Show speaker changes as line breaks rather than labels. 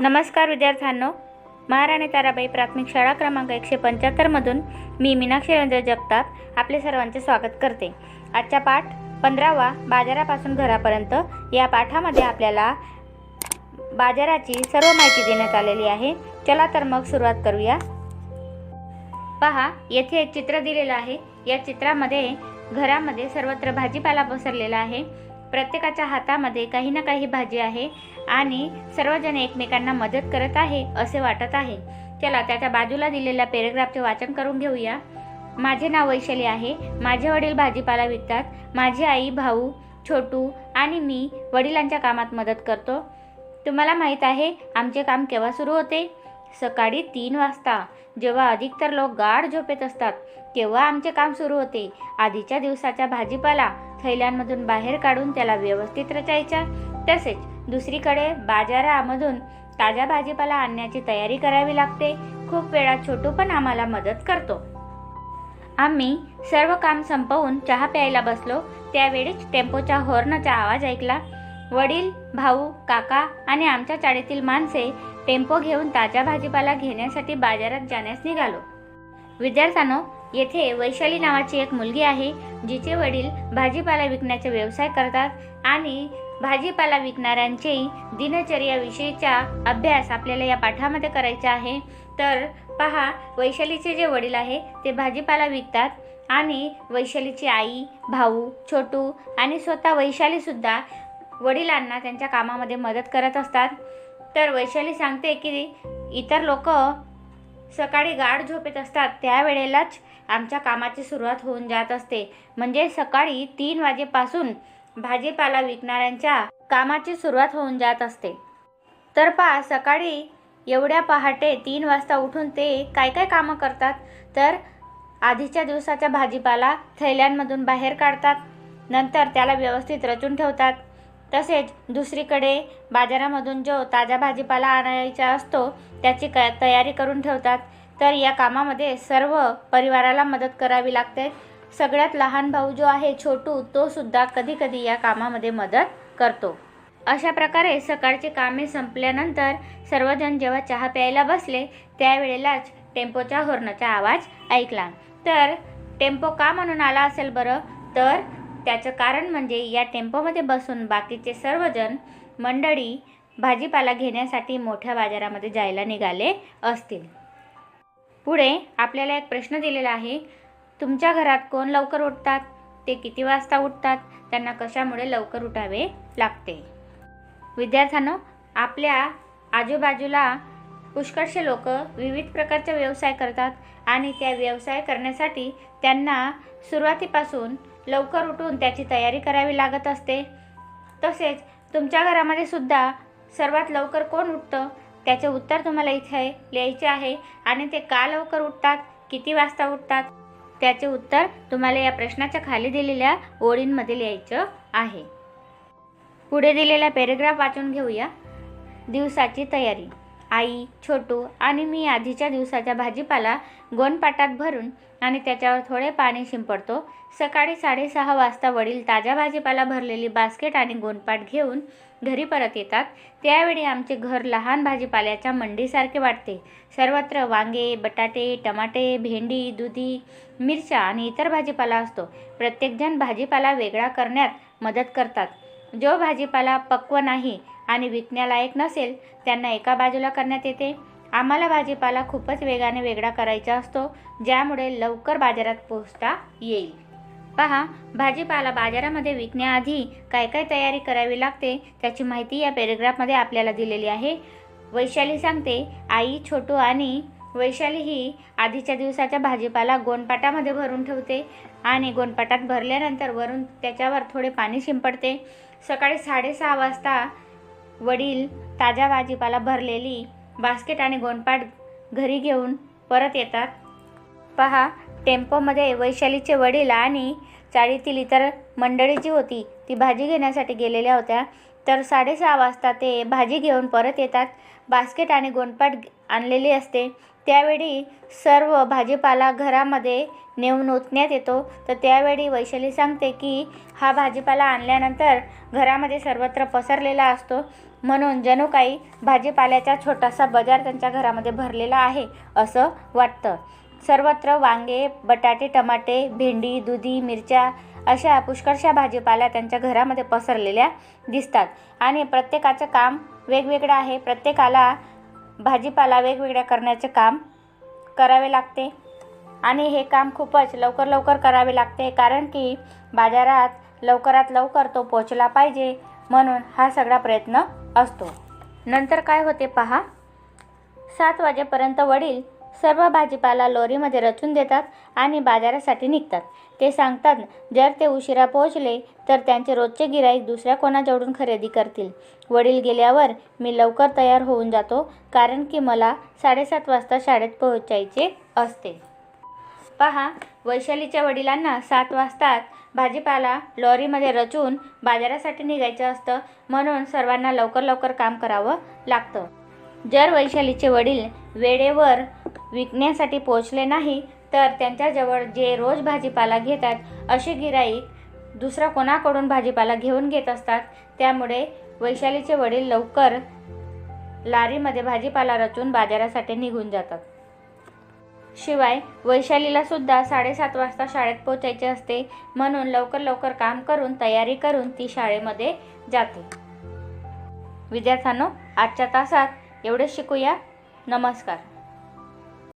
नमस्कार विद्यार्थ्यांनो. महाराणी ताराबाई प्राथमिक शाळा क्रमांक एकशे पंच्याहत्तरमधून मी मीनाक्षी रंजन जगताप आपले सर्वांचे स्वागत करते. आजचा पाठ पंधरावा बाजारापासून घरापर्यंत. या पाठामध्ये आपल्याला बाजाराची सर्व माहिती देण्यात आलेली आहे. चला तर मग सुरुवात करूया. पहा येथे एक चित्र दिलेलं आहे. या चित्रामध्ये घरामध्ये सर्वत्र भाजीपाला पसरलेला आहे. प्रत्येकाच्या हातामध्ये काही ना काही भाजी आहे. आणि सर्वजण एकमेकांना मदत करत आहे असे वाटत आहे. चला त्याच्या बाजूला दिलेल्या पॅरेग्राफचे वाचन करून घेऊया. माझे नाव वैशाली आहे. माझे वडील भाजीपाला विकतात. माझी आई भाऊ छोटू आणि मी वडिलांच्या कामात मदत करतो. तुम्हाला माहीत आहे आमचे काम केव्हा सुरू होते? सकाळी तीन वाजता. जेव्हा अधिकतर लोक गाढ झोपेत असतात तेव्हा आमचे काम सुरू होते. आधीच्या दिवसाच्या भाजीपाला थैल्यांमधून बाहेर काढून त्याला व्यवस्थित रचायचा तसेच दुसरीकडे बाजारामधून ताज्या भाजीपाला आणण्याची तयारी करावी लागते. खूप वेळा छोटू पण आम्हाला मदत करतो. आम्ही सर्व काम संपवून चहा प्यायला बसलो. त्यावेळीच टेम्पोच्या हॉर्नचा आवाज ऐकला. वडील भाऊ काका आणि आमच्या चाळीतील माणसे टेम्पो घेऊन ताज्या भाजीपाला घेण्यासाठी बाजारात जाण्यास निघालो. विद्यार्थ्यांनो येथे वैशाली नावाची एक मुलगी आहे जिचे वडील भाजीपाला विकण्याचा व्यवसाय करतात आणि भाजीपाला विकणाऱ्यांचे दिनचर्याविषयीचा अभ्यास आपल्याला या पाठामध्ये करायचा आहे. तर पहा वैशालीचे जे वडील आहे ते भाजीपाला विकतात आणि वैशालीची आई भाऊ छोटू आणि स्वतः वैशालीसुद्धा वडिलांना त्यांच्या कामामध्ये मदत करत असतात. तर वैशाली सांगते की इतर लोक सकाळी गाढ झोपेत असतात त्यावेळेलाच आमच्या कामाची सुरुवात होऊन जात असते. म्हणजे सकाळी तीन वाजेपासून भाजीपाला विकणाऱ्यांच्या कामाची सुरुवात होऊन जात असते. तर पहा सकाळी एवढ्या पहाटे तीन वाजता उठून ते काय काय कामं करतात? तर आधीच्या दिवसाचा भाजीपाला थैल्यांमधून बाहेर काढतात. नंतर त्याला व्यवस्थित रचून ठेवतात. तसेच दुसरीकडे बाजारामधून जो ताजा भाजीपाला आणायचा असतो त्याची क तयारी करून ठेवतात. तर या कामामध्ये सर्व परिवाराला मदत करावी लागते. सगळ्यात लहान भाऊ जो आहे छोटू तो सुद्धा कधी कधी या कामामध्ये मदत करतो. अशा प्रकारे सकाळची कामे संपल्यानंतर सर्वजण जेव्हा चहा प्यायला बसले त्यावेळेलाच टेम्पोच्या हॉर्नचा आवाज ऐकला. तर टेम्पो का म्हणून आला असेल बरं? तर त्याचं कारण म्हणजे या टेम्पोमध्ये बसून बाकीचे सर्वजण मंडळी भाजीपाला घेण्यासाठी मोठ्या बाजारामध्ये जायला निघाले असतील. पुढे आपल्याला एक प्रश्न दिलेला आहे. तुमच्या घरात कोण लवकर उठतात? ते किती वाजता उठतात? त्यांना कशामुळे लवकर उठावे लागते? विद्यार्थ्यांनो आपल्या आजूबाजूला पुष्कळशे लोक विविध प्रकारचे व्यवसाय करतात आणि त्या व्यवसाय करण्यासाठी त्यांना सुरुवातीपासून लवकर उठून त्याची तयारी करावी लागत असते. तसेच तुमच्या घरामध्ये सुद्धा सर्वात लवकर कोण उठतं? त्याचे उत्तर तुम्हाला इथे लिहायचे आहे. आणि ते का लवकर उठतात? किती वाजता उठतात? त्याचे उत्तर तुम्हाला या प्रश्नाच्या खाली दिलेल्या ओळींमध्ये लिहायचं आहे. पुढे दिलेला पॅरेग्राफ वाचून घेऊया. दिवसाची तयारी. आई छोटू आणि मी आधीच्या दिवसाच्या भाजीपाला गोणपाटात भरून आणि त्याच्यावर थोडे पाणी शिंपडतो. सकाळी साडेसहा वाजता वडील ताज्या भाजीपाला भरलेली बास्केट आणि गोणपाट घेऊन घरी परत येतात. त्यावेळी आमचे घर लहान भाजीपाल्याच्या मंडीसारखे वाटते. सर्वत्र वांगे बटाटे टमाटे भेंडी दुधी मिरच्या आणि इतर भाजीपाला असतो. प्रत्येकजण भाजीपाला वेगळा करण्यात मदत करतात. जो भाजीपाला पक्व नाही आणि विकण्यालायक नसेल त्यांना एका बाजूला करण्यात येते. आम्हाला भाजीपाला खूपच वेगाने वेगळा करायचा असतो ज्यामुळे लवकर बाजारात पोहोचता येईल. पहा भाजीपाला बाजारामध्ये विकण्याआधी काय काय तयारी करावी लागते त्याची माहिती या पॅरेग्राफमध्ये आपल्याला दिलेली आहे. वैशाली सांगते आई छोटू आणि वैशाली ही आधीच्या दिवसाच्या भाजीपाला गोणपाटामध्ये भरून ठेवते आणि गोणपाटात भरल्यानंतर वरून त्याच्यावर थोडे पाणी शिंपडते. सकाळी साडेसहा वाजता वडील ताज्या भाजीपाला भरलेली बास्केट आणि गोंडपाट घरी घेऊन परत येतात. पहा टेम्पोमध्ये वैशालीचे वडील आणि चाळीतील इतर मंडळी जी होती ती भाजी घेण्यासाठी गेलेल्या होत्या. तर साडेसहा वाजता ते भाजी घेऊन परत येतात. बास्केट आणि गोंडपाट आणलेली असते. त्यावेळी सर्व भाजीपाला घरामध्ये नेऊन ओतण्यात येतो. तर त्यावेळी वैशाली सांगते की हा भाजीपाला आणल्यानंतर घरामध्ये सर्वत्र पसरलेला असतो. म्हणून जणू काही भाजीपाल्याचा छोटासा बाजार त्यांच्या घरामध्ये भरलेला आहे असं वाटतं. सर्वत्र वांगे बटाटे टमाटे भेंडी दुधी मिरच्या अशा पुष्कळशा भाजीपाला त्यांच्या घरामध्ये पसरलेल्या दिसतात. आणि प्रत्येकाचं काम वेगवेगळं आहे. प्रत्येकाला भाजीपाला वेगवेगळ्या करण्याचे काम करावे लागते. आणि हे काम खूपच लवकर लवकर करावे लागते कारण की बाजारात लवकरात लवकर तो पोचला पाहिजे म्हणून हा सगळा प्रयत्न असतो. नंतर काय होते पहा. सात वाजेपर्यंत वडील सर्व भाजीपाला लोरीमध्ये रचून देतात आणि बाजारासाठी निघतात. ते सांगतात जर ते उशिरा पोहोचले तर त्यांचे रोजचे गिराईक दुसऱ्या कोणाजवळून खरेदी करतील. वडील गेल्यावर मी लवकर तयार होऊन जातो कारण की मला साडेसात वाजता शाळेत पोहोचायचे असते. पहा वैशालीच्या वडिलांना सात वाजतात भाजीपाला लॉरीमध्ये रचून बाजारासाठी निघायचं असतं म्हणून सर्वांना लवकर लवकर काम करावं लागतं. जर वैशालीचे वडील वेळेवर विकण्यासाठी पोचले नाही तर त्यांच्याजवळ जे रोज भाजीपाला घेतात असे गिराईक दुसरा कोणाकडून भाजीपाला घेऊन घेत असतात? त्यामुळे वैशालीचे वडील लवकर लारीमध्ये भाजीपाला रचून बाजारासाठी निघून जातात. शिवाय वैशालीला सुद्धा साडेसात वाजता शाळेत पोचायचे असते म्हणून लवकर लवकर काम करून तयारी करून ती शाळेमध्ये जाते. विद्यार्थ्यांनो आजच्या तासात एवढेच शिकूया. नमस्कार.